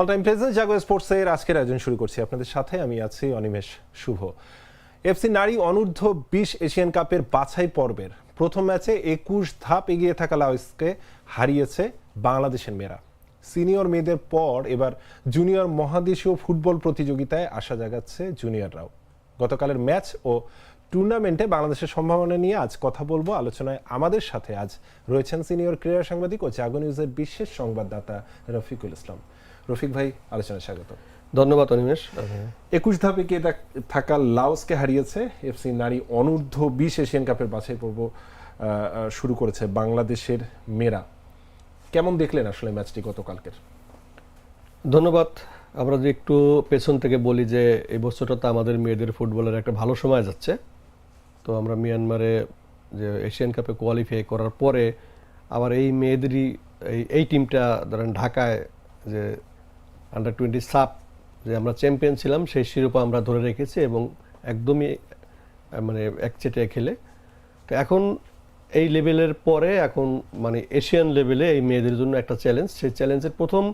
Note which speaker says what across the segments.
Speaker 1: All time present জাগো স্পোর্টসের আজকের আয়োজন শুরু করছি। আপনাদের সাথে আমি আছি অনিমেষ শুভ। এফসি নারী অনূর্ধ্ব বিশ এশিয়ান কাপের বাছাই পর্বের প্রথম ম্যাচে একুশ ধাপ এগিয়ে থাকা লাওসকে হারিয়েছে বাংলাদেশের মেয়েরা। সিনিয়র মেয়েদের পর এবার জুনিয়র মহাদেশীয় ফুটবল প্রতিযোগিতায় আশা জাগাচ্ছে জুনিয়ররাও। গতকালের ম্যাচ ও টুর্নামেন্টে বাংলাদেশের সম্ভাবনা নিয়ে আজ কথা বলব। আলোচনায় আমাদের সাথে আজ রয়েছেন সিনিয়র ক্রীড়া সাংবাদিক ও জাগো নিউজের বিশেষ সংবাদদাতা রফিকুল ইসলাম। রফিক ভাই, আলোচনায় স্বাগত।
Speaker 2: ধন্যবাদ অনিমেষ।
Speaker 1: একুশ ধাপে কে থাকা লাওসকে হারিয়েছে এফসি নারী অনূর্ধ্ব বিশ এশিয়ান কাপের বাছাই পর্ব শুরু করেছে বাংলাদেশের মেয়েরা। কেমন দেখলেন আসলে ম্যাচটি গতকালকের?
Speaker 2: ধন্যবাদ। আমরা যদি একটু পেছন থেকে বলি যে, এই বছরটা তো আমাদের মেয়েদের ফুটবলের একটা ভালো সময় যাচ্ছে। তো আমরা মিয়ানমারে যে এশিয়ান কাপে কোয়ালিফাই করার পরে আবার এই মেয়েদেরই, এই টিমটা ধরেন ঢাকায় যে আন্ডার টোয়েন্টি সাপ যে আমরা চ্যাম্পিয়ন ছিলাম, সেই শিরোপা আমরা ধরে রেখেছি এবং একদমই মানে একচেটে খেলে। তো এখন এই লেভেলের পরে এখন মানে এশিয়ান লেভেলে এই মেয়েদের জন্য একটা চ্যালেঞ্জ সেই চ্যালেঞ্জের প্রথম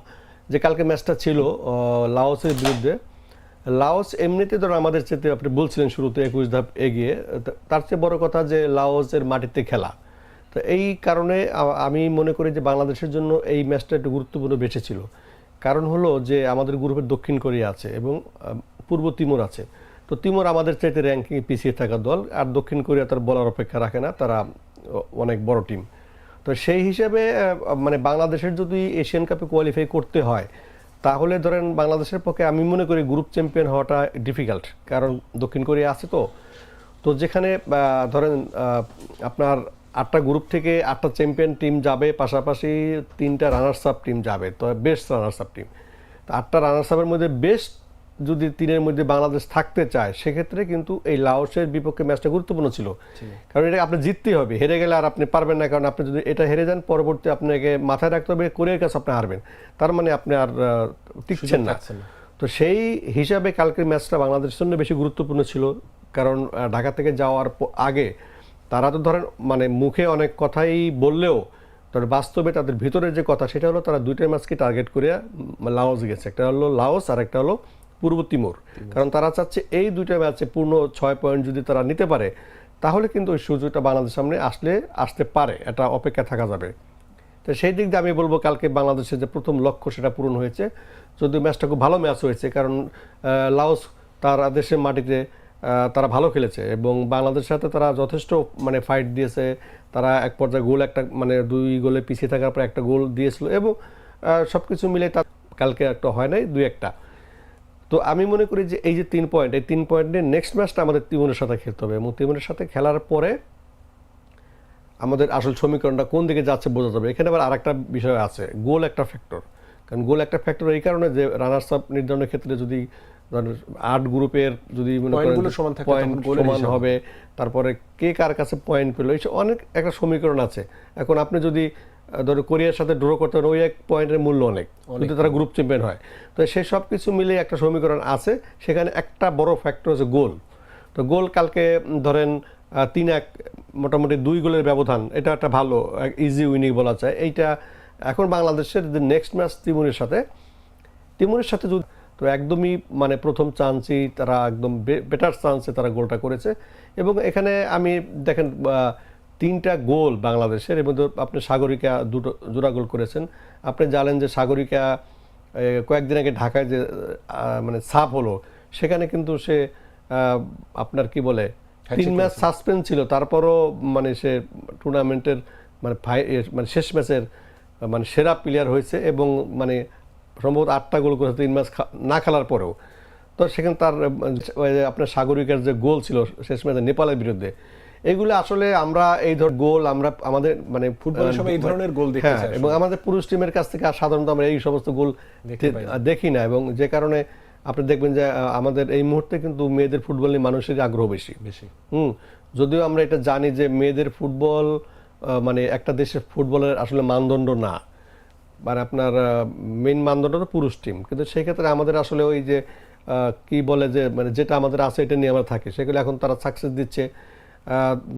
Speaker 2: যে কালকে ম্যাচটা ছিল লাওসের বিরুদ্ধে লাওস এমনিতে ধরো আমাদের চেতে আপনি বলছিলেন শুরুতে একুশ ধাপ এগিয়ে তার চেয়ে বড় কথা যে লাওসের মাটিতে খেলা। তো এই কারণে আমি মনে করি যে বাংলাদেশের জন্য এই ম্যাচটা একটু গুরুত্বপূর্ণ বেঁচে ছিল। কারণ হলো যে আমাদের গ্রুপের দক্ষিণ কোরিয়া আছে এবং পূর্ব তিমুর আছে। তো তিমুর আমাদের চাইতে র্যাঙ্কিং পিছিয়ে থাকা দল, আর দক্ষিণ কোরিয়া তার বলার অপেক্ষা রাখে না, তারা অনেক বড় টিম তো সেই হিসেবে মানে বাংলাদেশের যদি এশিয়ান কাপে কোয়ালিফাই করতে হয়, তাহলে ধরেন বাংলাদেশের পক্ষে আমি মনে করি গ্রুপ চ্যাম্পিয়ন হওয়াটা ডিফিকাল্ট কারণ দক্ষিণ কোরিয়া আছে তো। তো যেখানে ধরেন আপনার আটটা গ্রুপ থেকে আটটা চ্যাম্পিয়ন টিম যাবে পাশাপাশি তিনটা রানার্স আপ টিম যাবে তো বেস্ট রানার্স আপ টিম তো আটটা রানার্স আপের মধ্যে বেস্ট যদি তিনের মধ্যে বাংলাদেশ থাকতে চায় সেক্ষেত্রে কিন্তু এই লাওসের বিপক্ষে ম্যাচটা গুরুত্বপূর্ণ ছিল। কারণ এটা আপনি জিততেই হবে হেরে গেলে আর আপনি পারবেন না কারণ আপনি যদি এটা হেরে যান পরবর্তী আপনাকে মাথায় রাখতে হবে কোরিয়ার কাছে আপনি হারবেন। তার মানে আপনি আর টিকছেন না। তো সেই হিসাবে কালকের ম্যাচটা বাংলাদেশের জন্য বেশি গুরুত্বপূর্ণ ছিল কারণ ঢাকা থেকে যাওয়ার আগে তারা তো ধরেন মানে মুখে অনেক কথাই বললেও তবে বাস্তবে তাদের ভিতরে যে কথা, সেটা হলো তারা দুইটা ম্যাচকে টার্গেট করে লাওস গেছে। একটা হলো লাওস আর একটা হলো পূর্ব তিমুর কারণ তারা চাচ্ছে এই দুইটা ম্যাচে পূর্ণ ছয় পয়েন্ট যদি তারা নিতে পারে, তাহলে কিন্তু ওই সুযোগটা বাংলাদেশের সামনে আসলে, আসতে পারে। এটা অপেক্ষা থাকা যাবে। তো সেই দিক দিয়ে আমি বলব কালকে বাংলাদেশের যে প্রথম লক্ষ্য সেটা পূরণ হয়েছে। যদিও ম্যাচটা খুব ভালো ম্যাচ হয়েছে, কারণ লাওস তার দেশের মাটিতে তারা ভালো খেলেছে এবং বাংলাদেশের সাথে তারা যথেষ্ট মানে ফাইট দিয়েছে। তারা এক পর্যায়ে গোল একটা মানে দুই গোলে পিছিয়ে থাকার পর একটা গোল দিয়েছিল এবং সব কিছু মিলে তার কালকে একটা হয় নাই, দুই একটা। তো আমি মনে করি যে এই যে তিন পয়েন্ট এই তিন পয়েন্টে নেক্সট ম্যাচটা আমাদের তিমুরের সাথে খেলতে হবে এবং তিমুরের সাথে খেলার পরে আমাদের আসল সমীকরণটা কোন দিকে যাচ্ছে বোঝা যাবে। এখানে আবার আরেকটা বিষয় আছে, গোল একটা ফ্যাক্টর কারণ গোল একটা ফ্যাক্টর এই কারণে যে রানার্স আপ নির্ধারণের ক্ষেত্রে যদি আট গ্রুপের যদি মনে
Speaker 1: সমান
Speaker 2: হবে তারপরে কে কার কাছে পয়েন্ট পেল এইসব অনেক একটা সমীকরণ আছে। এখন আপনি যদি ধরো কোরিয়ার সাথে ড্র করতে পারেন ওই এক পয়েন্টের মূল্য অনেক যদি তারা গ্রুপ চ্যাম্পিয়ন হয়। তো সেই সব কিছু মিলে একটা সমীকরণ আছে সেখানে একটা বড় ফ্যাক্টর হচ্ছে গোল তো গোল কালকে ধরেন তিন এক মোটামুটি দুই গোলের ব্যবধান এটা একটা ভালো ইজি উইনিং বলা যায়। এইটা এখন বাংলাদেশের নেক্সট ম্যাচ তিমুরের সাথে তিমুরের সাথে যদি তো একদমই মানে প্রথম চান্সই তারা একদম বেটার চান্সে তারা গোলটা করেছে। এবং এখানে আমি দেখেন তিনটা গোল বাংলাদেশের এবং আপনি সাগরিকা দুটো জোড়া গোল করেছেন। আপনি জানেন যে সাগরিকা কয়েকদিন আগে ঢাকায় যে মানে সাপ হলো সেখানে কিন্তু সে আপনার কি বলে তিন ম্যাচ সাসপেন্ড ছিল তারপরও মানে সে টুর্নামেন্টের মানে মানে শেষ ম্যাচের মানে সেরা প্লেয়ার হয়েছে এবং মানে সম্ভবত আটটা গোল করেছে তিন ম্যাচ না খেলার পরেও। তো সেখানে তার আপনার সাগরিকার যে গোল ছিল শেষ ম্যাচে নেপালের বিরুদ্ধে এগুলো আসলে আমরা এই ধর গোল আমরা আমাদের মানে
Speaker 1: ফুটবলের সময় এই ধরনের গোল দেখতে
Speaker 2: হ্যাঁ, এবং আমাদের পুরুষ টিমের কাছ থেকে আর সাধারণত আমরা এই সমস্ত গোল। দেখি না এবং যে কারণে আপনি দেখবেন যে আমাদের এই মুহূর্তে কিন্তু মেয়েদের ফুটবল নিয়ে মানুষের আগ্রহ বেশি।
Speaker 1: বেশি।
Speaker 2: হুম যদিও আমরা এটা জানি যে মেয়েদের ফুটবল মানে একটা দেশের ফুটবলের আসলে মানদণ্ড না। মানে আপনার মেন মানদণ্ডটা পুরুষ টিম কিন্তু সেই ক্ষেত্রে আমাদের আসলে ওই যে কি বলে যে মানে যেটা আমাদের আছে এটা নিয়ে আমরা থাকি। সেগুলো এখন তারা সাকসেস দিচ্ছে।